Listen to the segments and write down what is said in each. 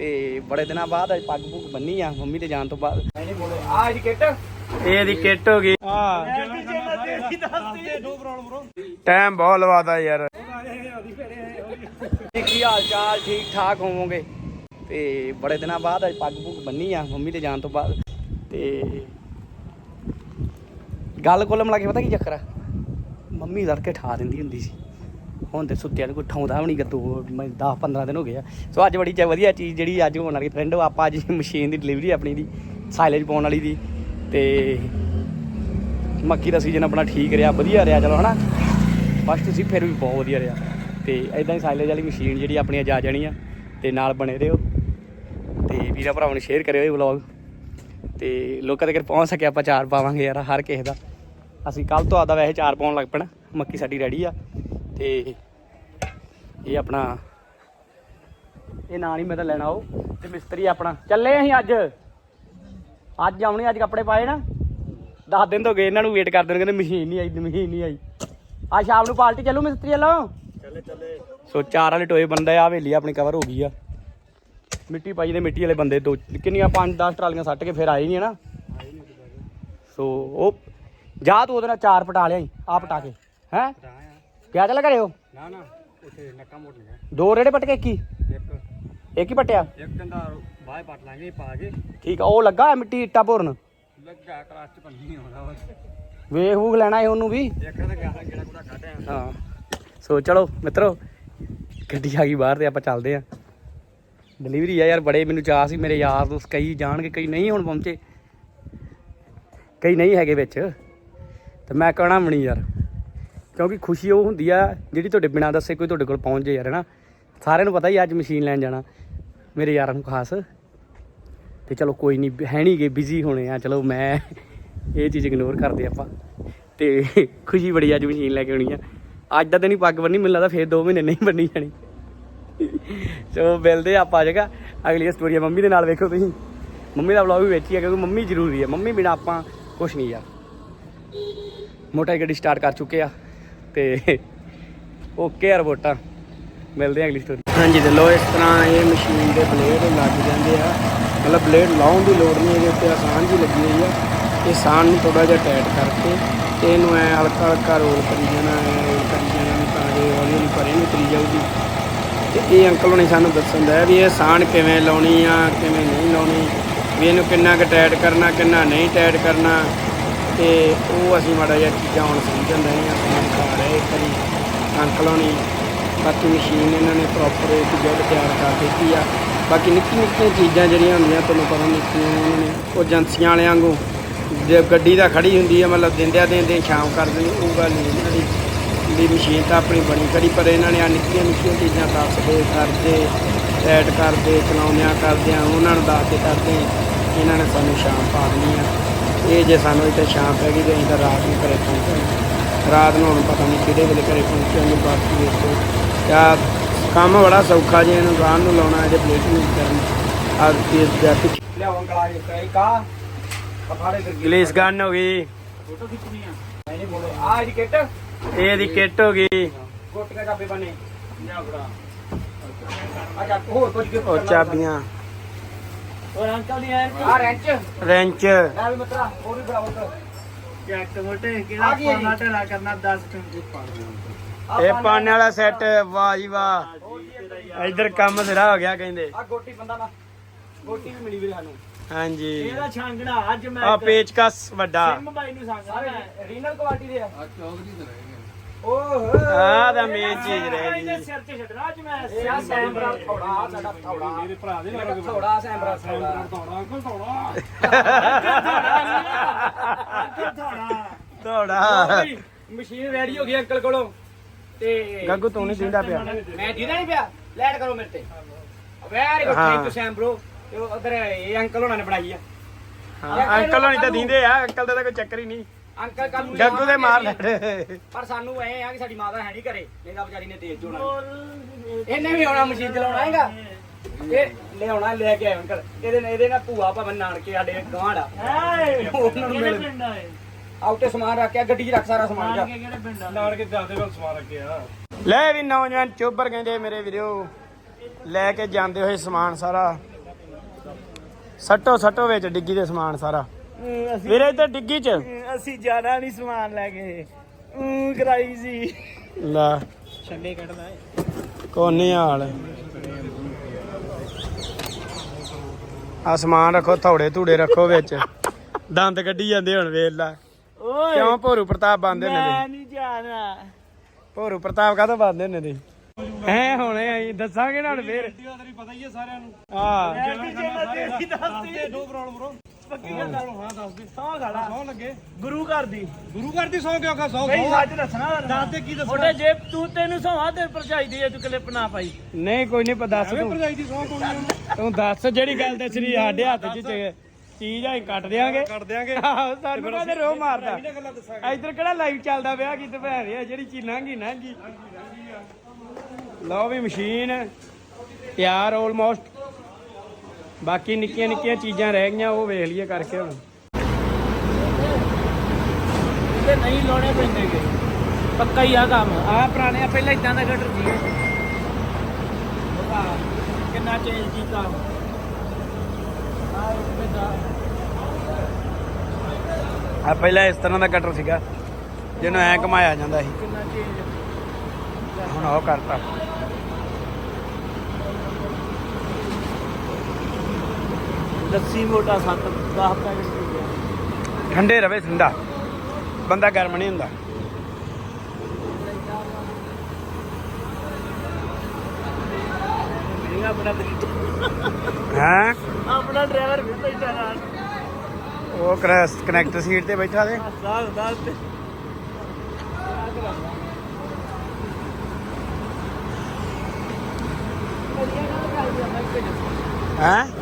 ਤੇ ਬੜੇ ਦਿਨਾਂ ਬਾਅਦ ਅੱਜ ਪੱਗ ਪੁੱਗ ਬੰਨੀ ਆ ਮੰਮੀ ਦੇ ਜਾਣ ਤੋਂ ਬਾਅਦ। ਆ ਇਹਦੀ ਕਿੱਟ। ਇਹ ਇਹਦੀ ਕਿੱਟ ਹੋ ਗਈ। ਟਾਈਮ ਬਹੁਤ ਲਵਾਦਾ ਯਾਰ। ਕੀ ਹਾਲ ਚਾਲ ਠੀਕ ਠਾਕ ਹੋਵੋਗੇ? ਤੇ ਬੜੇ ਦਿਨਾਂ ਬਾਅਦ ਅੱਜ ਪੱਗ ਪੁੱਗ ਬੰਨੀ ਆ ਮੰਮੀ ਦੇ ਜਾਣ ਤੋਂ ਬਾਅਦ। ਤੇ ਗੱਲ ਕੋਲ ਮਿਲਾ ਕੇ ਪਤਾ ਕੀ ਚੱਕਰ ਆ? ਮੰਮੀ ਲੜਕੇ ਠਾ ਦਿੰਦੀ ਹੁੰਦੀ ਸੀ। ਹੁਣ ਤੇ ਸੁੱਤਿਆਂ ਨੂੰ ਕੋਈ ਠਾਉਂਦਾ ਵੀ ਨਹੀਂ ਗੱਤੂ 10 15 ਦਿਨ ਹੋ ਗਏ ਆ। ਸੋ ਅੱਜ ਬੜੀ ਚ ਵਧੀਆ ਚੀਜ਼ ਜਿਹੜੀ ਅੱਜ ਹੋਣ ਵਾਲੀ ਫਰੈਂਡ ਆਪਾਂ ਅੱਜ ਮਸ਼ੀਨ ਦੀ ਡਿਲੀਵਰੀ ਆਪਣੀ ਦੀ ਸਾਈਲੇਜ ਪਾਉਣ ਵਾਲੀ ਦੀ। ਤੇ ਮੱਕੀ ਦਾ ਸੀਜ਼ਨ ਆਪਣਾ ਠੀਕ ਰਿਹਾ, ਵਧੀਆ ਰਿਹਾ, ਚਲੋ ਹਨਾ। ਫਸਟ ਤੁਸੀਂ ਫਿਰ ਵੀ ਬਹੁਤ ਵਧੀਆ ਰਿਹਾ। ਤੇ ਐਦਾਂ ਹੀ ਸਾਈਲੇਜ ਵਾਲੀ ਮਸ਼ੀਨ ਜਿਹੜੀ ਆਪਣੀ ਅੱਜ ਆ ਜਾਣੀ ਆ, ਤੇ ਨਾਲ ਬਣੇ ਰਹੋ। ਤੇ ਵੀਰਾ ਭਰਾਵਾਂ ਨੂੰ ਸ਼ੇਅਰ ਕਰਿਓ ਇਹ ਵਲੌਗ ਤੇ ਲੋਕਾਂ ਤੱਕ ਪਹੁੰਚ ਸਕੇ ਆਪਾਂ ਚਾਰ ਪਾਵਾਂਗੇ ਯਾਰ, ਹਰ ਕਿਸੇ ਦਾ। ਅਸੀਂ ਕੱਲ ਤੋਂ ਆਦਾ ਵੈਸੇ ਚਾਰ ਪਾਉਣ ਲੱਗ ਪੈਣਾ, ਮੱਕੀ ਸਾਡੀ ਰੈਡੀ ਆ। ਤੇ ਇਹ ਆਪਣਾ ਇਹ ਨਾਂ ਨਹੀਂ ਮੈਂ ਤਾਂ ਲੈਣਾ ਉਹ ਤੇ ਮਿਸਤਰੀ ਆਪਣਾ। ਚੱਲੇ ਅਸੀਂ ਅੱਜ। ਅੱਜ ਆਉਣੀ ਅੱਜ ਕੱਪੜੇ ਪਾਏ ਨਾ। 10 ਦਿਨ ਤੋਂ ਗਏ ਇਹਨਾਂ ਨੂੰ ਵੇਟ ਕਰਦੇ ਨੇ ਕਹਿੰਦੇ ਮਸ਼ੀਨ ਨਹੀਂ ਆਈ ਮਸ਼ੀਨ ਨਹੀਂ ਆਈ। ਆ ਸ਼ਾਮ ਨੂੰ ਪਾਰਟੀ ਚੱਲੂ ਮਿਸਤਰੀ ਵੱਲੋਂ? ਚੱਲੇ ਚੱਲੇ। ਸੋ ਚਾਰ ਵਾਲੇ ਟੋਏ ਬੰਦਾ ਆ ਹਵੇਲੀ ਆਪਣੀ ਕਵਰ ਹੋ ਗਈ ਆ। ਮਿੱਟੀ ਪਾਈ ਦੇ ਮਿੱਟੀ ਵਾਲੇ ਬੰਦੇ ਦੋ ਕਿੰਨੀਆਂ 5-10 ਟਰਾਲੀਆਂ ਸੱਟ ਕੇ ਫਿਰ ਆਏ ਨਹੀਂ ਨਾ। ਸੋ ਉਹ ਜਾ ਤੂੰ ਉਹਦੇ ਨਾਲ ਚਾਰ ਪਟਾ ਲਿਆਈ ਆ ਪਟਾ ਕੇ ਹੈ? ਕਿਆ ਚੱਲ ਘਰੇ ਹੋ? ਨਾ ਨਾ ਉੱਥੇ ਨੱਕਾ ਮੋੜ ਲਿਆ। ਦੋ ਰੇੜੇ ਪਟ ਕੇ ਇੱਕ ਇੱਕ। ਹੀ ਪਟਿਆ? ਇੱਕ ਕਹਿੰਦਾ ਬਾਹਰ ਪੱਟ ਲਾਂਗੇ ਪਾ ਕੇ। ਠੀਕ ਆ ਉਹ ਲੱਗਾ ਹੋਇਆ ਮਿੱਟੀ ਇੱਟਾਂ ਭੋਰਨ? ਲੱਗਾ ਕਲਾਸ ਚ ਪੰਨੀ ਆਉਂਦਾ ਵਾ ਵੇਖ ਵੂਖ ਲੈਣਾ ਹੈ ਉਹਨੂੰ ਵੀ। ਇੱਕ ਕਹਿੰਦਾ ਗਿਆ ਕਿਹੜਾ ਕੁੜਾ ਕੱਢਿਆ ਹਾਂ। ਸੋ ਚਲੋ ਮਿੱਤਰੋ ਗੱਡੀ ਆ ਗਈ ਬਾਹਰ ਤੇ ਆਪਾਂ ਚੱਲਦੇ ਆ ਡਿਲੀਵਰੀ ਆ ਯਾਰ ਬੜੇ ਮੈਨੂੰ ਚਾਹ ਸੀ ਮੇਰੇ ਯਾਰ ਦੋਸਤ ਕਈ ਜਾਣਗੇ ਕਈ ਨਹੀਂ ਹੁਣ ਪਹੁੰਚੇ। ਕਈ ਨਹੀਂ ਹੈਗੇ ਵਿੱਚ। ਤੇ ਮੈਂ ਕਹਣਾ ਨਹੀਂ ਯਾਰ। ਕਿਉਂਕਿ ਖੁਸ਼ੀ ਉਹ ਹੁੰਦੀ ਆ ਜਿਹੜੀ ਤੁਹਾਡੇ ਬਿਨਾਂ ਦੱਸੇ ਕੋਈ ਤੁਹਾਡੇ ਕੋਲ ਪਹੁੰਚ ਜੇ ਯਾਰ ਹੈਨਾ ਸਾਰਿਆਂ ਨੂੰ ਪਤਾ ਹੀ ਅੱਜ ਮਸ਼ੀਨ ਲੈਣ ਜਾਣਾ, ਮੇਰੇ ਯਾਰਾਂ ਨੂੰ ਖਾਸ। ਤੇ ਚਲੋ ਕੋਈ ਨਹੀਂ ਹੈ ਨਹੀਂ ਗੇ ਬਿਜ਼ੀ ਹੋਣੇ ਆ, ਚਲੋ ਮੈਂ ਇਹ ਚੀਜ਼ ਇਗਨੋਰ ਕਰਦੇ ਆਪਾਂ। ਤੇ ਖੁਸ਼ੀ ਬੜੀ ਅੱਜ ਮਸ਼ੀਨ ਲੈ ਕੇ ਆਉਣੀ ਆ। ਅੱਜ ਦਾ ਦਿਨ ਹੀ ਪੱਗ ਬੰਨੀ, ਮੈਨੂੰ ਲੱਗਦਾ ਫੇਰ 2 ਮਹੀਨੇ ਨਹੀਂ ਬੰਨੀ ਜਾਣੀ। ਸੋ ਮਿਲਦੇ ਆਪਾਂ ਜਗਾ ਅਗਲੀ ਸਟੋਰੀ ਆ ਮੰਮੀ ਦੇ ਨਾਲ ਵੇਖੋ ਤੁਸੀਂ। ਮੰਮੀ ਦਾ ਵਲੌਗ ਵੀ ਵੇਚੀ ਆ, ਕਿਉਂਕਿ ਮੰਮੀ ਜ਼ਰੂਰੀ ਆ, ਮੰਮੀ ਬਿਨਾ ਆਪਾਂ ਕੁਝ ਨਹੀਂ ਯਾਰ। ਮੋਟਾ ਗੱਡੀ ਸਟਾਰਟ ਕਰ ਚੁੱਕੇ ਆ। ਤੇ ਓਕੇ ਯਾਰ ਵੋਟਾਂ। ਮਿਲਦੇ ਆ ਅਗਲੀ ਸਟੋਰੀ ਹਾਂਜੀ ਤੇ ਲੋ ਇਸ ਤਰ੍ਹਾਂ ਇਹ ਮਸ਼ੀਨ ਦੇ ਬਲੇਡ ਲੱਗ ਜਾਂਦੇ ਆ। ਮਤਲਬ ਬਲੇਡ ਲਾਉਣ ਦੀ ਲੋੜ ਨਹੀਂ ਇਹਦੇ ਉੱਤੇ ਆਸਾਨ ਜੀ ਲੱਗੀ ਹੋਈ ਆ। ਇਹ ਸਾਨ ਨੂੰ ਥੋੜਾ ਜਿਹਾ ਟਾਈਟ ਕਰਕੇ ਤੇ ਇਹਨੂੰ ਐ ਹਲਕਾ ਹਲਕਾ ਰੋਲ ਕਰੀ ਜਾਣਾ ਰੋਲ ਕਰੀ ਜਾਣਾ ਤਾਂ ਇਹ ਹੌਲੀ ਹੌਲੀ ਪਰੇ ਨੂੰ ਉਤਰੀ ਜਾਊਗੀ। ਤੇ ਇਹ ਅੰਕਲ ਹੁਣੇ ਸਾਨੂੰ ਦੱਸਣ ਦਾ ਵੀ ਇਹ ਸਾਨ ਕਿਵੇਂ ਲਾਉਣੀ ਆ, ਕਿਵੇਂ ਨਹੀਂ ਲਾਉਣੀ, ਵੀ ਇਹਨੂੰ ਕਿੰਨਾ ਕੁ ਟਾਈਟ ਕਰਨਾ, ਕਿੰਨਾ ਨਹੀਂ ਟਾਈਟ ਕਰਨਾ। ਤੇ ਉਹ ਅਸੀਂ ਮਾੜਾ ਜਿਹਾ ਚੀਜ਼ਾਂ ਹੁਣ ਸਮਝਣ ਰਹੇ ਆ ਸਾਨੂੰ ਦਿਖਾ ਰਹੇ ਇੱਕ ਵਾਰੀ। ਅੰਕਲ ਹੁਣੀ, ਬਾਕੀ ਮਸ਼ੀਨ ਇਹਨਾਂ ਨੇ ਪ੍ਰੋਪਰ ਇੱਕ ਜੁੱਡ ਤਿਆਰ ਕਰ ਦਿੱਤੀ ਆ। ਬਾਕੀ ਨਿੱਕੀ ਨਿੱਕੀਆਂ ਚੀਜ਼ਾਂ ਜਿਹੜੀਆਂ ਹੁੰਦੀਆਂ, ਤੁਹਾਨੂੰ ਪਤਾ ਨਿੱਕੀਆਂ ਉਹਨਾਂ ਨੇ। ਉਹ ਏਜੰਸੀਆਂ ਵਾਲਿਆਂ ਵਾਂਗੂ, ਜੇ ਗੱਡੀ ਤਾਂ ਖੜੀ ਹੁੰਦੀ ਆ, ਮਤਲਬ ਦਿੰਦਿਆਂ ਦਿੰਦੇ ਸ਼ਾਮ ਕਰ ਦਿੰਦੇ, ਉਹ ਗੱਲ ਨਹੀਂ ਇਹਨਾਂ ਦੀ। ਦੀ ਮਸ਼ੀਨ ਤਾਂ ਆਪਣੀ ਬਣੀ ਖੜੀ, ਪਰ ਇਹਨਾਂ ਨੇ ਆ ਨਿੱਕੀਆਂ ਨਿੱਕੀਆਂ ਚੀਜ਼ਾਂ ਦੱਸਦੇ ਕਰਦੇ ਐਡ ਕਰਦੇ ਚਲਾਉਂਦਿਆਂ ਕਰਦਿਆਂ ਉਹਨਾਂ ਨੂੰ ਦੱਸਦੇ ਕਰਦੇ, ਇਹਨਾਂ ਨੇ ਸਾਨੂੰ ਸ਼ਾਮ ਪਾ ਦੇਣੀ ਆ। ਇਹ ਜੇ ਸਾਨੂੰ ਇੱਥੇ ਸ਼ਾਮ ਪੈ ਗਈ ਤੇ ਅਸੀਂ ਤਾਂ ਰਾਤ ਨੂੰ ਘਰੇ ਪਹੁੰਚਾਂਗੇ ਰਾਤ ਨੂੰ ਹੁਣ ਪਤਾ ਨਹੀਂ ਕਿਹੜੇ ਵੇਲੇ ਘਰੇ ਪਹੁੰਚਾਂਗੇ ਬਾਕੀ ਵੇਖੋ ਯਾ ਕੰਮ ਬੜਾ ਸੌਖਾ ਜੇ ਇਹਨੂੰ ਰਾਤ ਨੂੰ ਲਾਉਣਾ ਇਹਦੇ ਪਲੇਟ ਨੂੰ ਕਰਨ। ਆ ਤੇ ਜਾ ਪਿੱਛੇ ਲਿਆਵਾਂ ਕਲਾ ਜੇ ਕਈ ਕਾ। ਕਫਾੜੇ ਕਰ ਗਲੇਸ ਗਨ ਹੋ ਗਈ। ਫੋਟੋ ਖਿੱਚਣੀ ਆ। ਮੈਂ ਨਹੀਂ ਬੋਲੇ ਆ ਇਹਦੀ ਕਿੱਟ। ਇਹ ਇਹਦੀ ਕਿੱਟ ਹੋ ਗਈ। ਗੋਟੀਆਂ ਚਾਬੇ ਬਣੇ ਲਿਆ ਫੜਾ। ਅੱਛਾ ਹੋਰ ਕੁਝ ਚਾਬੀਆਂ। ਹੋਰ ਅੰਕਲ ਦੀ ਆ ਰੈਂਚ ਰੈਂਚ ਲੈ ਵੀ ਮਤਰਾ ਹੋਰ ਵੀ ਬਰਾਬਰ ਕਰ। ਚੈੱਕ ਮੋਟੇ ਆ ਗਈ ਹੈ ਜੀ। ਢੇਲਾ ਕਰਨਾ 10 ਚਮਚੇ ਪਾ ਦੇ ਇਹ ਪਾਣੇ ਵਾਲਾ ਸੈੱਟ ਵਾਹ ਜੀ ਵਾਹ। ਇੱਧਰ ਕੰਮ ਸਿਰਾ ਹੋ ਗਿਆ ਕਹਿੰਦੇ। ਆ ਗੋਟੀ ਬੰਦਾ ਨਾ ਗੋਟੀ ਵੀ ਮਿਲੀ ਵੀਰੇ ਸਾਨੂੰ। ਹਾਂਜੀ। ਇਹਦਾ ਛਾਂਗਣਾ ਅੱਜ ਮੈਂ ਆ ਪੇਚਕਸ ਵੱਡਾ। ਸਿੰਮ ਬਾਈ ਨੂੰ ਸੰਗਣਾ ਮੈਂ। ਰੀਨਲ ਕੁਆਲਿਟੀ ਦੇ ਆ। ਆ ਚੌਧਰੀ ਤੇ ਰਹਿ ਗਏ ਓਹ ਆਹ ਤਾਂ ਮੇਨ ਚੀਜ਼ ਰਹਿ ਇਹਦੇ ਗਈ ਸਿਰ ਤੇ ਛੱਡਣਾ ਅੱਜ ਮੈਂ ਇਹ ਆ ਸੈਂਬਰਾ ਥੋੜਾ ਆ ਸਾਡਾ ਥੋੜਾ। ਮੇਰੇ ਭਰਾ ਦੇ ਮੇਰਾ ਥੋੜਾ ਸੈਂਬਰਾ ਥੋੜਾ। ਥੋੜਾ ਅੰਕਲ ਥੋੜਾ। ਥੋੜਾ। ਥੋੜਾ ਮਸ਼ੀਨ ਰੈਡੀ ਹੋ ਗਈ ਅੰਕਲ ਕੋਲੋਂ। ਤੇ ਗੱਗੂ ਤੂੰ ਨਹੀਂ ਦਿੰਦਾ ਪਿਆ। ਮੈਂ ਜਿਹਦਾ ਨਹੀਂ ਪਿਆ। ਲੈਟ ਕਰੋ ਮੇਰੇ ਤੇ। ਵੈਰੀ ਗੁੱਡ ਹਾਂ। ਥੈਂਕ ਯੂ ਸੈਮ ਬ్రో ਤੇ ਉਧਰ ਇਹ ਅੰਕਲ ਹੋਣਾ ਨੇ ਬਣਾਈ ਆ। ਹਾਂ ਅੰਕਲ ਹੋਣੀ ਤਾਂ ਦਿੰਦੇ ਆ ਅੰਕਲ ਦਾ ਤਾਂ ਕੋਈ ਚੱਕਰ ਹੀ ਨਹੀਂ। ਅੰਕਲ ਕੱਲ ਨੂੰ ਗੱਗੂ ਦੇ ਮਾਰ ਲੈ ਪਰ ਸਾਨੂੰ ਐ ਆ ਕਿ ਸਾਡੀ ਮਾਤਾ ਹੈ ਨਹੀਂ ਘਰੇ। ਨਹੀਂ ਤਾਂ ਵਿਚਾਰੀ ਨੇ ਤੇਜ਼ ਜੋਣਾ ਇਹਨੇ ਵੀ ਆਉਣਾ ਮਸ਼ੀਨ ਚਲਾਉਣਾ ਹੈਗਾ। ਇਹ ਲਿਆਉਣਾ ਲੈ ਕੇ ਆਇਆ ਅੰਕਲ। ਇਹਦੇ ਨਾਲ ਇਹਦੇ ਨਾਲ ਭੂਆ ਭਵਨ ਨਾਨਕੇ ਸਾਡੇ ਆ। ਉਹਨਾਂ ਨੂੰ ਮਿਲ ਆਏ ਆਉਟੇ ਸਮਾਨ ਰੱਖਿਆ ਗੱਡੀ 'ਚ ਰੱਖ ਸਾਰਾ ਸਮਾਨ ਜਾ। ਨਾਨਕੇ ਜਾਂਦੇ ਕੋਲ ਸਮਾਨ ਰੱਖਿਆ। ਲੈ ਵੀ ਨੌਜਵਾਨ ਚੋਬਰ ਕਹਿੰਦੇ ਮੇਰੇ ਵੀਰੋ ਲੈ ਕੇ ਜਾਂਦੇ ਹੋਏ ਸਮਾਨ ਸਾਰਾ। ਸੱਟੋ ਸੱਟੋ ਵਿੱਚ ਡਿੱਗੀ ਦੇ ਸਮਾਨ ਸਾਰਾ। ਅਮ, ਅਸੀਂ ਵੀਰੇ ਇੱਧਰ ਡਿੱਗੀ ਚ। ਅਮ, ਅਸੀਂ ਜਾਣਾ ਨਹੀਂ ਸਮਾਨ ਲੈ ਕੇ। ਉਹ ਕਰਾਈ ਸੀ। ਲੈ। ਛੱਲੇ ਕੱਢਦਾ ਕੋਨੇ ਹਾਲ। ਆ ਸਮਾਨ ਰੱਖੋ ਥੋੜੇ ਧੂੜੇ ਰੱਖੋ ਵਿੱਚ। ਦੰਦ ਕੱਢੀ ਜਾਂਦੇ ਹੁਣ ਵੇਖ ਲੈ। ਓਏ। ਕਿਉਂ ਭੋਰੂ ਪ੍ਰਤਾਪ ਬੰਦੇ ਨੇ ਮੈਂ ਨਹੀਂ ਜਾਣਾ। ਭੋਰੂ ਪ੍ਰਤਾਪ ਕਾਹਤੋਂ ਬੰਦੇ ਨੇ ਦੀ ਹੈ ਹੁਣੇ ਆਈ ਦੱਸਾਂਗੇ ਨਾ ਹੁਣ ਫੇਰ। ਤੇਰੀ ਪਤਾ ਹੀ ਹੈ ਸਾਰਿਆਂ ਨੂੰ। ਮੈਂ ਤੇਰੀ ਦੱਸਦੀ ਬ్రో ਪੱਕੀ ਗੱਲ ਆ। ਹਾਂ ਦੱਸ ਦੇ। ਸੌ ਖਾਲਾ ਸੌ ਲੱਗੇ। ਗੁਰੂ ਘਰ ਦੀ। ਗੁਰੂ ਘਰ ਦੀ ਸੌ ਕਿਉਂ ਖਾ ਸੌ ਬਈ ਸੌ ਸੱਚ ਦੱਸਣਾ ਦੱਸ ਦੇ ਕੀ ਦੱਸਣਾ। ਉਹਦੇ ਜੇ ਤੂੰ ਤੈਨੂੰ ਸੌਹਾ ਤੇ ਪਰਚਾਈ ਦੀ ਤੂੰ ਕਲਿੱਪ ਨਾ ਪਾਈ। ਨਹੀਂ ਕੋਈ ਨਹੀਂ ਦੱਸ ਐਵੇਂ ਤੂੰ। ਭਰਜਾਈ ਦੀ ਸੌ ਪਾਉਣੀ ਤੂੰ ਦੱਸ ਜਿਹੜੀ ਗੱਲ ਦੱਸਣੀ ਸਾਡੇ ਹੱਥ 'ਚ ਚ- ਚੀਜ਼ ਆ ਕੱਟ ਦਿਆਂਗੇ। ਕਰ ਦਿਆਂਗੇ। ਆਹੋ ਸਾਨੂੰ ਕਾਹਦੇ ਰੋ ਮਾਰਦਾ। ਇਹਨੇ ਗੱਲਾਂ ਦੱਸਾਂਗੇ। ਇੱਧਰ ਕਿਹੜਾ ਲਾਈਵ ਚੱਲਦਾ ਪਿਆ ਕੀ ਆ ਜਿਹੜੀ ਚੀ ਲੰਘੀ ਲੰਘੀ। ਲਓ ਵੀ ਮਸ਼ੀਨ। ਤਿਆਰ ਆਲਮੋਸਟ ਬਾਕੀ ਨਿੱਕੀਆਂ ਨਿੱਕੀਆਂ ਚੀਜ਼ਾਂ ਰਹਿ ਗਈਆਂ ਉਹ ਵੇਖ ਲਈਏ ਕਰਕੇ ਹੁਣ। ਤੇ ਨਹੀਂ ਲਾਉਣੇ ਪੈਂਦੇਗੇ ਪੱਕਾ ਹੀ ਆ ਕੰਮ। ਆ ਪੁਰਾਣੇ ਆ ਪਹਿਲਾਂ ਇਦਾਂ ਦਾ ਗਟਰ ਸੀ। ਕਿੰਨਾ ਚੇਂਜ ਕੀਤਾ। ਆ ਇੱਕ ਦਾ ਆ ਪਹਿਲਾਂ ਇਸ ਤਰ੍ਹਾਂ ਦਾ ਕਟਰ ਸੀਗਾ ਜਿਹਨੂੰ ਐ ਘਮਾਇਆ ਜਾਂਦਾ ਸੀ। ਕਿੰਨਾ ਚੇਂਜ ਹੁਣ ਉਹ ਕਰਤਾ। ਲੱਸੀ ਮੋਟਾ ਸੱਤ 10 ਪੈਕਟ ਪੀ ਗਿਆ ਠੰਡੇ ਰਵੇ ਠੰਡਾ। ਬੰਦਾ ਗਰਮ ਨਹੀਂ ਹੁੰਦਾ। ਇਹ ਆਪਣਾ ਤਰੀਕਾ ਹੈ? ਆਪਣਾ ਡਰਾਈਵਰ ਵੀ ਬੈਠਾ ਨਾਲ। ਉਹ ਕਨੈਕਟ ਸੀਟ ਤੇ ਬੈਠਾ ਦੇ। ਸਾਹ ਦਾ ਤੇ ਹੈ?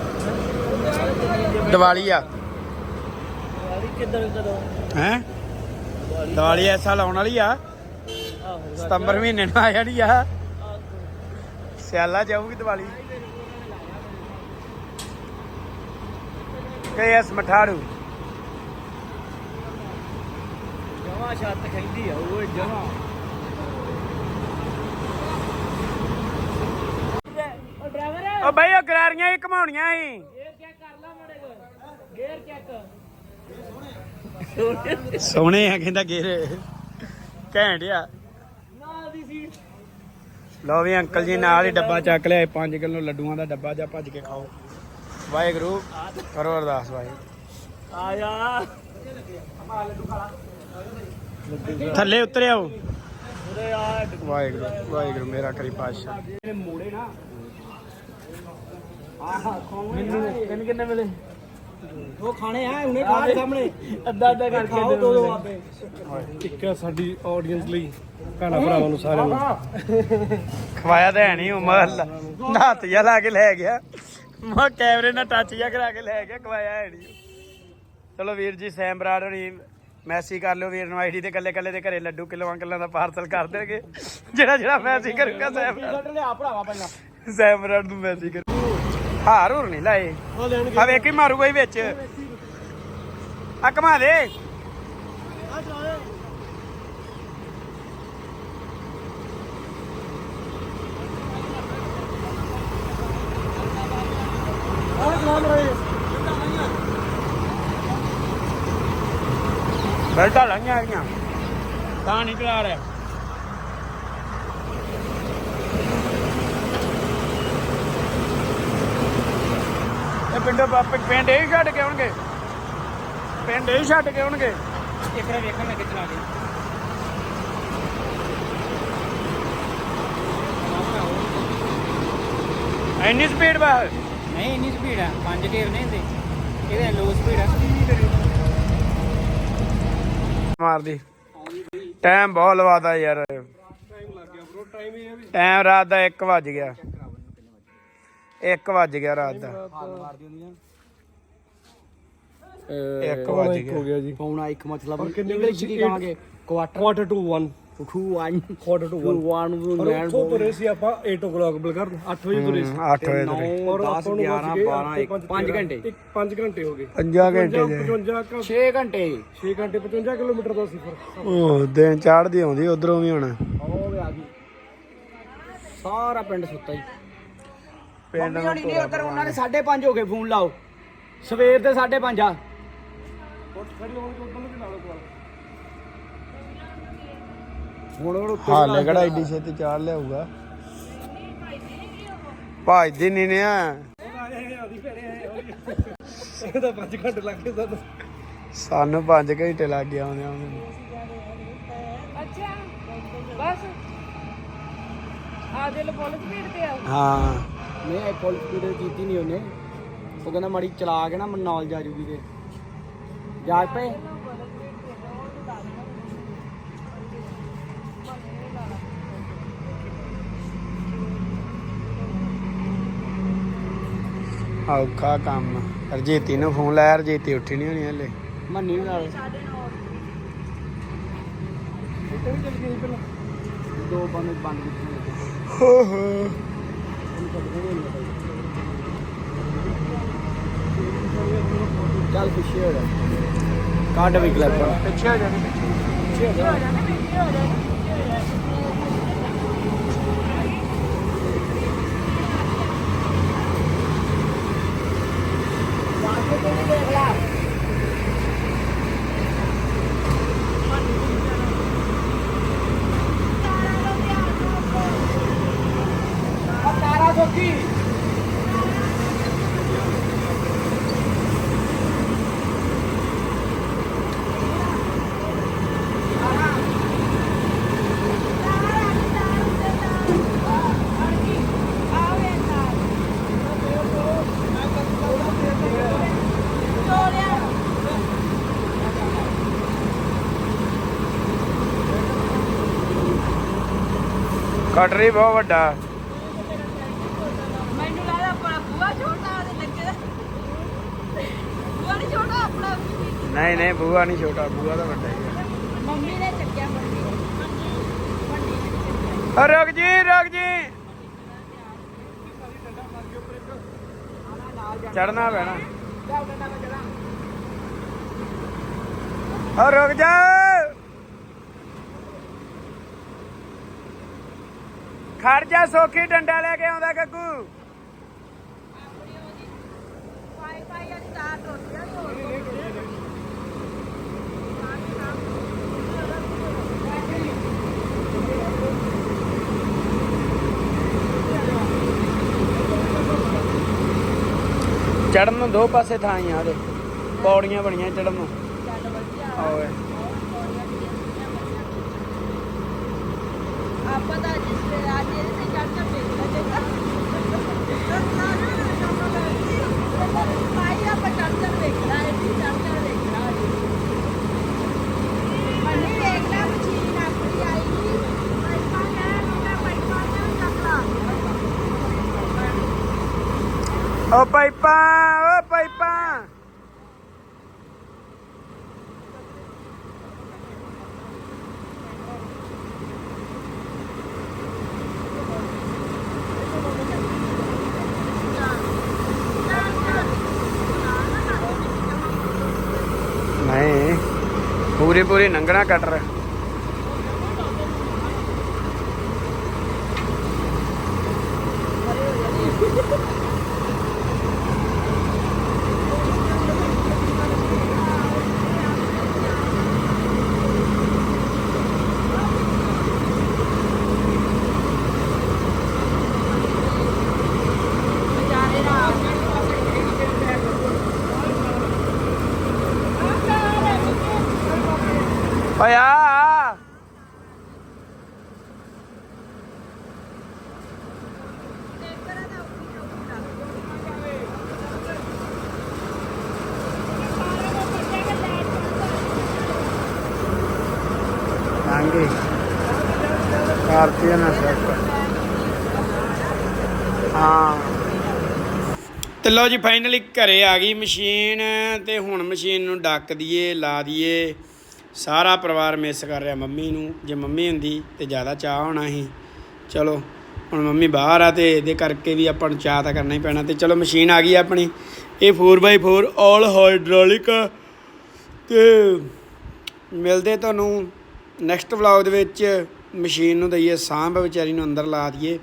ਦੀਵਾਲੀ ਆ। ਕਿੱਦਾਂ ਕਦੋਂ? ਹੈ? ਦੀਵਾਲੀ ਇਸ ਸਾਲ ਆਉਣ ਵਾਲੀ ਆ। ਸਤੰਬਰ ਮਹੀਨੇ ਨੂੰ ਆ ਜਾਣੀ ਆ। ਸਿਆਲਾ ਜਾਊਗੀ ਦੀਵਾਲੀ। K S Matharu. ਜਮਾ ਛੱਤ ਖੈਂਦੀ ਆ ਉਹ ਜਮਾ। ਉਹ ਡਰਾਈਵਰ ਉਹ ਬਈ ਉਹ ਗਰਾਰੀਆਂ ਹੀ ਘਮਾਉਣੀਆਂ ਸੀ ਗੇਅਰ ਚੈੱਕ ਕਰ ਲਾ ਮੜੇ ਕੋ ਗੇਅਰ ਚੈੱਕ ਸੋਹਣੇ ਆ ਕਹਿੰਦਾ ਗੇਰੇ ਘੈਂਟ ਆ। ਨਾ ਦੀ ਸੀਟ ਲਓ ਵੀ ਅੰਕਲ ਜੀ ਨਾਲ ਹੀ ਡੱਬਾ ਚੱਕ ਲਿਆ 5 ਕਿਲੋ ਲੱਡੂਆਂ ਦਾ ਡੱਬਾ ਜਾਂ ਭੱਜ ਕੇ ਖਾਓ। ਵਾਹਿਗੁਰੂ ਕਰੋ ਅਰਦਾਸ ਵਾਹਿਗੁਰੂ। ਆ ਜਾ ਥੱਲੇ ਉਤਰਿਆ ਆ। ਵਾਹਿਗੁਰੂ ਵਾਹਿਗੁਰੂ ਮੇਰਾ ਕਰੀ ਪਾਤਸ਼ਾਹ। ਮੋੜੇ ਨਾ। ਆਹ ਮੈਨੂੰ ਕਿੰਨੇ ਕਿੰਨੇ ਮਿਲੇ? ਉਹ ਖਾਣੇ ਆ ਹੁਣੇ ਬਾਹਰ ਸਾਹਮਣੇ। ਅੱਧਾ ਅੱਧਾ ਕਰਕੇ ਖਾਓ ਦੋ ਦੋ ਆਪੇ। ਇੱਕ ਆ ਸਾਡੀ ਆਡੀਅנס ਲਈ ਭੈਣਾਂ ਭਰਾਵਾਂ ਨੂੰ ਸਾਰਿਆਂ ਨੂੰ। ਖਵਾਇਆ ਤਾਂ ਹੈ ਨਹੀਂ ਉਮਰ। ਨਹੱਤ ਜਿਹਾ ਲਾ ਕੇ ਲੈ ਗਿਆ। ਮੈਂ ਕੈਮਰੇ ਨਾਲ ਟੱਚ ਜਿਹਾ ਕਰਾ ਕੇ ਲੈ ਗਿਆ ਖਵਾਇਆ ਹੈ ਨਹੀਂ ਚਲੋ ਵੀਰ ਜੀ ਸੈਮ ਬਰਾੜ ਹੋਣੀ ਮੈਸੀ ਕਰ ਲਿਓ ਵੀਰ ਨੂੰ ਆਈਡੀ ਤੇ ਕੱਲੇ ਕੱਲੇ ਦੇ ਘਰੇ ਲੱਡੂ ਕਿਲੋਆਂ ਕਿਲੋਆਂ ਦਾ ਪਾਰਸਲ ਕਰ ਦੇਣਗੇ। ਜਿਹੜਾ ਜਿਹੜਾ ਮੈਸੀ ਕਰੂਗਾ ਸੈਮ ਬਰਾੜ ਲਿਆ ਭਰਾਵਾ ਪਹਿਲਾਂ। ਸੈਮ ਬਰਾੜ ਨੂੰ ਮੈਸੀ ਕਰ ਹਾਰ ਹੋਰ ਨਹੀਂ ਲਾਏ। ਆ ਵੇਖ ਹੀ ਮਾਰੂਗਾ ਹੀ ਵਿੱਚ। ਆ ਕਮਾ ਦੇ। ਬੈਲਟਾਂ ਲਾਈਆਂ ਆ। ਗਈਆਂ। ਤਾਂ ਨਹੀਂ ਚਲਾ ਰਿਹਾ। ਪਿੰਡ ਬਾਪੇ ਪਿੰਡ ਇਹ ਛੱਡ ਕੇ ਆਉਣਗੇ। ਪਿੰਡ ਇਹ ਛੱਡ ਕੇ ਆਉਣਗੇ। ਇੱਕ ਵਾਰ ਵੇਖਣ ਲੱਗੇ ਚਲਾ ਕੇ ਇੰਨੀ ਸਪੀਡ ਬਾ ਨਹੀਂ ਇੰਨੀ ਸਪੀਡ ਆ। ਪੰਜ ਗੇਅਰ ਨਹੀਂ ਹੁੰਦੇ। ਇਹਦੇ ਲੋ ਸਪੀਡ ਆ। ਮਾਰਦੀ। ਟਾਈਮ ਬਹੁਤ ਲਵਾਦਾ ਯਾਰ। ਟਾਈਮ ਰਾਤ ਦਾ 1 ਵੱਜ ਗਿਆ। 1 ਵੱਜ ਗਿਆ ਰਾਤ ਦਾ। 1 ਵੱਜ ਗਿਆ। ਗਿਆ ਜੀ। ਪੌਣਾ ਇੱਕ ਮਤਲਬ ਕਿੰਨੇ ਇੰਗਲਿਸ਼ ਕੀ ਕਹਾਂਗੇ? Quarter quarter two 1 two 1 quarter two 1 1 ਔਰ ਉੱਥੋਂ ਤੁਰੇ ਸੀ ਆਪਾਂ 8 o'clock ਬਲਕਰ 8 ਵਜੇ ਤੁਰੇ ਸੀ। 8 ਵਜੇ ਤੱਕ ਔਰ 10 11 12 ਪੰਜ ਘੰਟੇ। 5 ਘੰਟੇ ਹੋ ਗਏ। 50 ਘੰਟੇ ਦੇ 55 6 ਘੰਟੇ। 6 ਘੰਟੇ 55 ਕਿਲੋਮੀਟਰ ਦਾ ਸੀ ਫਿਰ। ਉਹ ਦਿਨ ਚੜ੍ਹਦੀ ਆਉਂਦੀ ਉਧਰੋਂ ਵੀ ਹੁਣ। ਗਈ। ਸਾਰਾ ਪਿੰਡ ਸੁੱਤਾ ਹੀ ਮੰਮੀ ਹੋਣੀ ਨਹੀਂ ਉਧਰ ਉਹਨਾਂ ਨੇ 5:30 ਹੋ ਗਏ ਫੋਨ ਲਾਓ। ਸਵੇਰ ਦੇ 5:30 ਆ। ਹੁਣ ਉਹ ਉੱਤੇ ਹਾਲੇ ਕਿਹੜਾ ਐਡੀ ਛੇਤੀ ਚਾੜ ਲਿਆਊਗਾ? ਭਜਦੇ ਨਹੀਂ ਨੇ ਆ ਇਹਦਾ 5 ਘੰਟੇ ਲੱਗ ਗਏ ਸਾਨੂੰ ਸਾਨੂੰ 5 ਘੰਟੇ ਲੱਗ ਗਏ ਆਉਂਦੇ ਆਉਂਦੇ ਅੱਛਾ। ਬਸ। ਆ ਦੇ ਲੋ ਪੁਲਿਸ ਭੀੜ ਤੇ ਆ। ਹਾਂ। ਨਹੀਂ ਫੁੱਲ ਸਪੀਡ ਕੀਤੀ ਨਹੀਂ ਉਹਨੇ। ਉਹ ਕਹਿੰਦਾ ਮਾੜੀ ਚਲਾ ਕੇ ਨਾ ਮਨੌਲ ਜਾ ਜੂਗੀ ਤੇ। ਜਾ ਪਏ ਔਖਾ ਕੰਮ। ਰਜੀਤੀ ਨੂੰ ਫੋਨ ਲਾਇਆ ਰਜੀਤੀ ਉੱਠੀ ਨਹੀਂ ਹੋਣੀ ਹਲੇ। ਮੰਨੀ ਨੂੰ ਨਾਲ। ਦੋ ਬੰਦ ਬੰਦ ਕੀਤੇ ਹੋ ਹੋ ਚੱਲ ਪਿੱਛੇ ਹੋ ਜਾ। ਕੱਢ ਵੀ ਕਲਿੱਪ ਪਿੱਛੇ ਹੋ ਜਾਣੀ ਪਿੱਛੇ ਹੋ ਜਾ। ਤਾਰਾ ਸੋਕੀ ਕਟਰੀ ਬਹੁਤ ਵੱਡਾ। ਮੈਨੂੰ ਲੱਗਦਾ ਆਪਣਾ ਬੂਆ ਛੋਟਾ ਉਹਦੇ ਲੱਗੇ। ਬੂਆ ਨਹੀਂ ਛੋਟਾ ਆਪਣਾ ਨਹੀਂ। ਨਹੀਂ ਬੂਆ ਨਹੀਂ ਛੋਟਾ ਬੂਆ ਤਾਂ ਵੱਡਾ ਹੀ ਆ ਮੰਮੀ ਨੇ ਚੱਕਿਆ ਮੰਮੀ ਆ ਰੁਕ ਜੀ ਰੁਕ ਜੀ। ਚੜਨਾ ਪੈਣਾ। ਆ ਰੁਕ ਜਾ। ਖੜ ਜਾ ਸੋਖੀ ਡੰਡਾ ਲੈ ਕੇ ਆਉਂਦਾ ਗੱਗੂ। ਵਾਈਫਾਈ ਵਾਲੀ ਤਾਰ ਟੁੱਟ ਗਈ ਹੋਰ ਚੜਨ ਨੂੰ ਦੋ ਪਾਸੇ ਥਾਂ ਆ ਉਹਦੇ। ਪੌੜੀਆਂ ਬਣੀਆਂ ਚੜਨ ਨੂੰ। ਓਏ ਆਪਾਂ ਤਾਂ ਜਿਸ ਵੇਲੇ ਆ ਜੇ ਤੇ ਚੜ ਚੜ ਦੇਖਦਾ ਚੇਤਾ ਭਾਈ ਆਪਾਂ ਚੜ ਚੜ ਦੇਖਣਾ ਹੈ ਜੀ ਚੜ ਚੜ ਦੇਖਣਾ ਹੈ ਮੰਨੀ ਦੇਖ ਲੈ ਮਸ਼ੀਨ ਆਪਣੀ ਆਈ ਸੀ ਪੈਸਾ ਲੈ ਮੈਂ ਪੈਸਾ ਲੈ ਚੱਕਲਾ ਓ ਪਾਈਪਾਂ ਓ ਪਾਈਪਾਂ ਨਹੀਂ ਪੂਰੀ ਪੂਰੀ ਨੰਗਣਾ ਕਟਰ ਵਿਚਾਰੇ ਦਾ ਓਏ ਆ ਆ। ਲਾਂਗੇ ਭਾਰਤੀ ਨਾ ਸੈਟ ਹਾਂ ਤੇ ਲਓ ਜੀ ਫਾਈਨਲੀ ਘਰੇ ਆ ਗਈ ਮਸ਼ੀਨ ਤੇ ਹੁਣ ਮਸ਼ੀਨ ਨੂੰ ਡੱਕ ਦਈਏ, ਲਾ ਦਈਏ। ਸਾਰਾ ਪਰਿਵਾਰ ਮਿਸ ਕਰ ਰਿਹਾ ਮੰਮੀ ਨੂੰ। ਜੇ ਮੰਮੀ ਹੁੰਦੀ ਤੇ ਜ਼ਿਆਦਾ ਚਾਹ ਹੋਣਾ ਸੀ। ਚਲੋ, ਹੁਣ ਮੰਮੀ ਬਾਹਰ ਆ ਤੇ ਇਹਦੇ ਕਰਕੇ ਵੀ ਆਪਾਂ ਨੂੰ ਚਾਹ ਤਾਂ ਕਰਨਾ ਹੀ ਪੈਣਾ। ਤੇ ਚਲੋ, ਮਸ਼ੀਨ ਆ ਗਈ ਆਪਣੀ। ਇਹ 4x4 ਆਲ ਹਾਈਡ੍ਰੋਲਿਕ ਤੇ ਮਿਲਦੇ ਤੁਹਾਨੂੰ ਨੈਕਸਟ ਵਲੌਗ ਦੇ ਵਿੱਚ। ਮਸ਼ੀਨ ਨੂੰ ਦਈਏ, ਸਾਂਭ ਵਿਚਾਰੀ ਨੂੰ ਅੰਦਰ ਲਾ ਦਈਏ।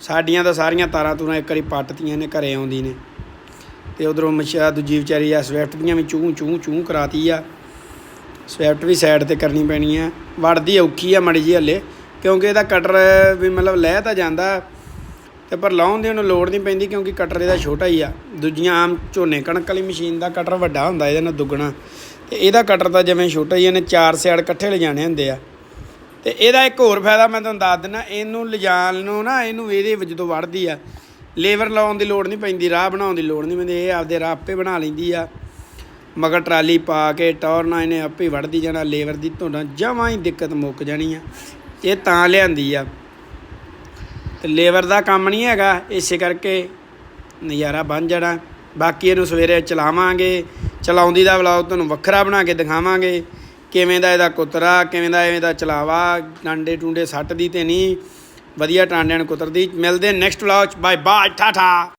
ਸਾਡੀਆਂ ਤਾਂ ਸਾਰੀਆਂ ਤਾਰਾਂ ਤੂਰਾਂ ਇੱਕ ਵਾਰੀ ਪੱਟਤੀਆਂ ਨੇ, ਘਰੇ ਆਉਂਦੀ ਨੇ। ਤੇ ਉਧਰੋਂ ਮਸ਼ਾ ਦੂਜੀ ਵਿਚਾਰੀ ਆ, ਸਵਿਫਟ ਦੀਆਂ ਵੀ ਚੂੰ ਚੂੰ ਚੂੰ ਕਰਾਤੀ ਆ। ਸਵਿਫਟ ਵੀ ਸਾਈਡ ਤੇ ਕਰਨੀ ਪੈਣੀ ਆ। ਵੜਦੀ ਔਖੀ ਆ ਮੜੀ ਜੀ ਹੱਲੇ, ਕਿਉਂਕਿ ਇਹਦਾ ਕਟਰ ਵੀ ਮਤਲਬ ਲੈ ਤਾਂ ਜਾਂਦਾ, ਤੇ ਪਰ ਲਾਉਣ ਦੀ ਉਹਨੂੰ ਲੋੜ ਨਹੀਂ ਪੈਂਦੀ ਕਿਉਂਕਿ ਕਟਰ ਇਹਦਾ ਛੋਟਾ ਹੀ ਆ। ਦੂਜੀਆਂ ਆਮ ਝੋਨੇ ਕਣਕ ਵਾਲੀ ਮਸ਼ੀਨ ਦਾ ਕਟਰ ਵੱਡਾ ਹੁੰਦਾ, ਇਹਦੇ ਨਾਲ ਦੁੱਗਣਾ। ਤੇ ਇਹਦਾ ਕਟਰ ਤਾਂ ਜਿਵੇਂ ਛੋਟਾ ਹੀ ਇਹਨੇ ਚਾਰ ਸਿਆੜ ਇਕੱਠੇ ਲਿਜਾਣੇ ਹੁੰਦੇ ਆ। ਤੇ ਇਹਦਾ ਇੱਕ ਹੋਰ ਫਾਇਦਾ ਮੈਂ ਤੁਹਾਨੂੰ ਦੱਸ ਦਿੰਦਾ ਇਹਨੂੰ ਲਿਜਾਣ ਨੂੰ ਨਾ, ਇਹਨੂੰ ਇਹਦੇ ਵਿੱਚ ਜਦੋਂ ਵੜਦੀ ਆ, ਲੇਬਰ ਲਾਉਣ ਦੀ ਲੋੜ ਨਹੀਂ ਪੈਂਦੀ, ਰਾਹ ਬਣਾਉਣ ਦੀ ਲੋੜ ਨਹੀਂ ਪੈਂਦੀ, ਇਹ ਆਪਦੇ ਰਾਹ ਆਪੇ ਬਣਾ ਲੈਂਦੀ ਆ। ਮਗਰ ਟਰਾਲੀ ਪਾ ਕੇ ਟੌਰ ਨਾਲ ਇਹਨੇ ਆਪੇ ਹੀ ਵੜਦੀ ਜਾਣਾ, ਲੇਬਰ ਦੀ ਧੁੰਡਾਂ ਜਮਾਂ ਹੀ ਦਿੱਕਤ ਮੁੱਕ ਜਾਣੀ ਆ। ਇਹ ਤਾਂ ਲਿਆਂਦੀ ਆ। ਤੇ ਲੇਬਰ ਦਾ ਕੰਮ ਨਹੀਂ ਹੈਗਾ, ਇਸੇ ਕਰਕੇ ਨਜ਼ਾਰਾ ਬਣ ਜਾਣਾ। ਬਾਕੀ ਇਹਨੂੰ ਸਵੇਰੇ ਚਲਾਵਾਂਗੇ, ਚਲਾਉਂਦੀ ਦਾ ਵਲੌਗ ਤੁਹਾਨੂੰ ਵੱਖਰਾ ਬਣਾ ਕੇ ਦਿਖਾਵਾਂਗੇ। ਕਿਵੇਂ ਦਾ ਇਹਦਾ ਕੁਤਰਾ, ਕਿਵੇਂ ਦਾ ਐਵੇਂ ਦਾ ਚਲਾਵਾ, ਡਾਂਡੇ ਟੁੰਡੇ ਸੱਟ ਦੀ ਤੇ ਨਹੀਂ, ਵਧੀਆ ਟਾਂਡਿਆਂ ਨੂੰ ਕੁਤਰਦੀ। ਮਿਲਦੇ ਨੈਕਸਟ ਵਲੌਗ ਚ। Bye bye tata